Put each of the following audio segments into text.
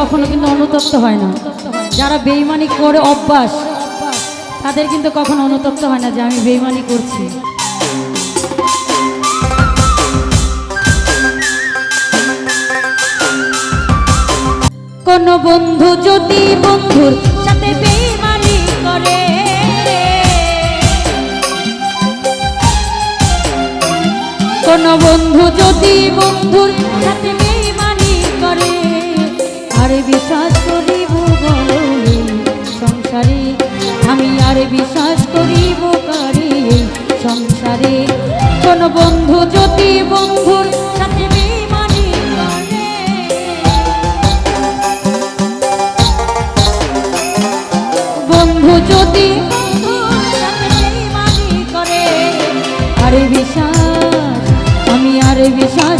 কখনো কিন্তু অনুতপ্ত হয় না। যারা বেইমানি করে অভ্যাস, তাদের কিন্তু কখনো অনুতপ্ত হয় না যে আমি বেইমানি করছি। কোন বন্ধু যদি বন্ধুর সাথে বেইমানি করে, কোন বন্ধু যদি বন্ধুর সাথে আরে বিশ্বাস বলো সংসারে আমি আরে বিশ্বাস কারে সংসারে কোন বন্ধু যদি বন্ধুর সাথে বেইমানি করে। বন্ধু যদি করে। বিশ্বাস, আমি আরে বিশ্বাস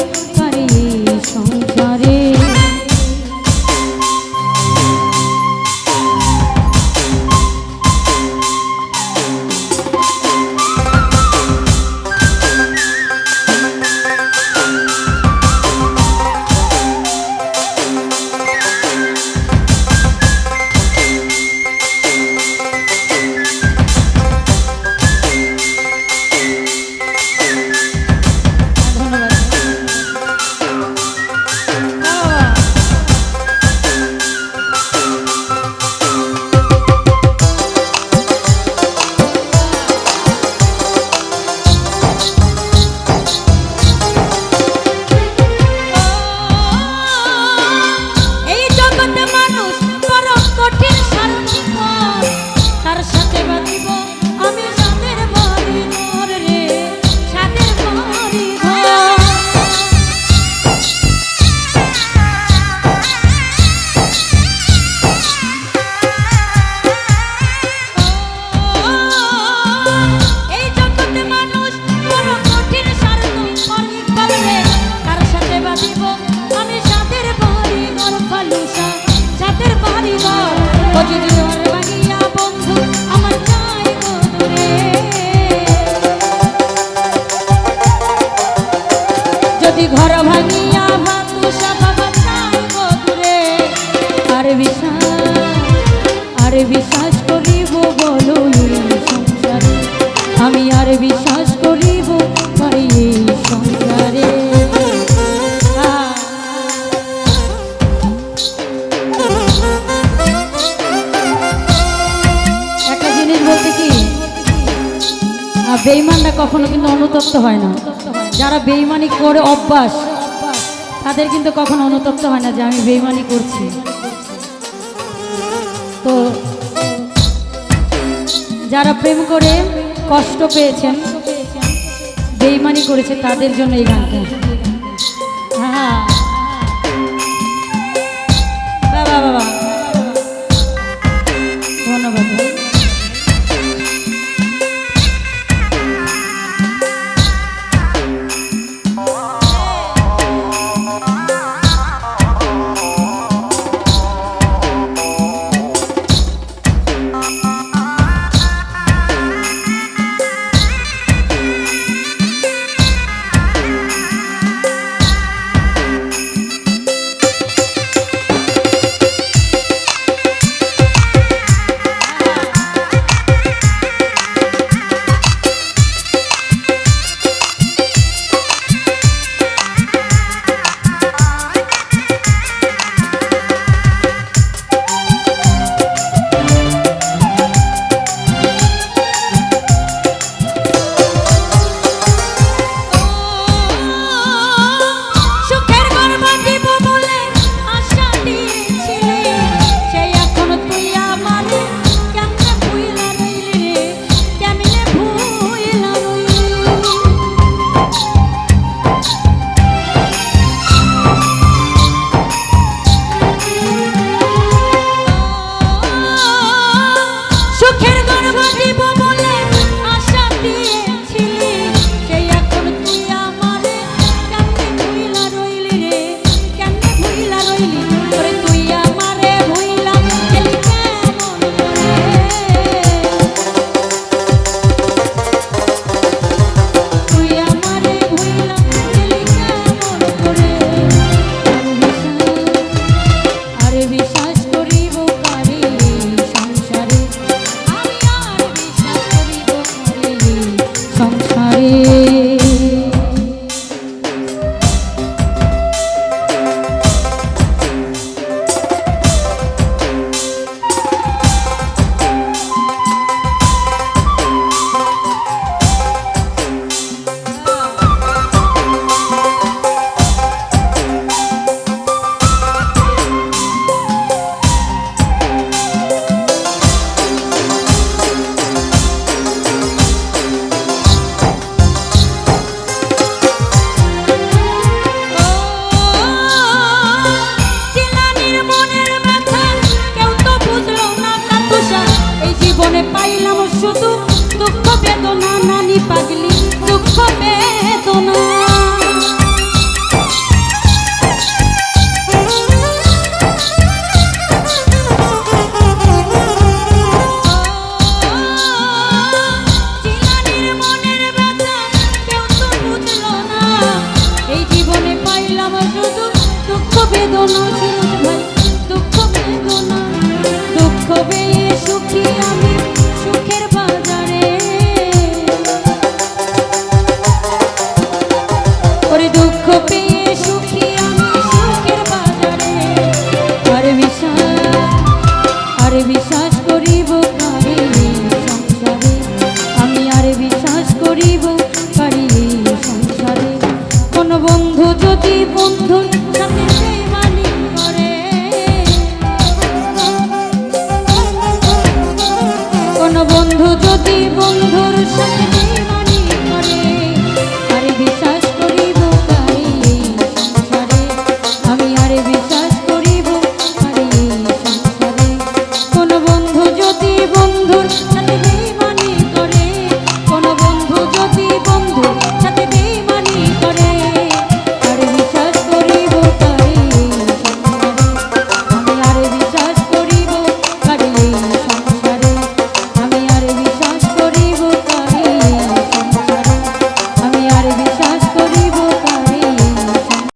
বিশ্বাস, আর বিশ্বাস করিব বলো আমি আর বিশ্বাস করিব পারি সংসারে। একটা জিনিস বলতে কি বেইমানরা কখনো কিন্তু অনুতপ্ত হয় না। যারা বেইমানি করে অভ্যাস, তাদের কিন্তু কখনো অনুতপ্ত হয় না যে আমি বেইমানি করছি। তো যারা প্রেম করে কষ্ট পেয়েছেন বেইমানি করেছে তাদের জন্য এই গানটা। হ্যাঁ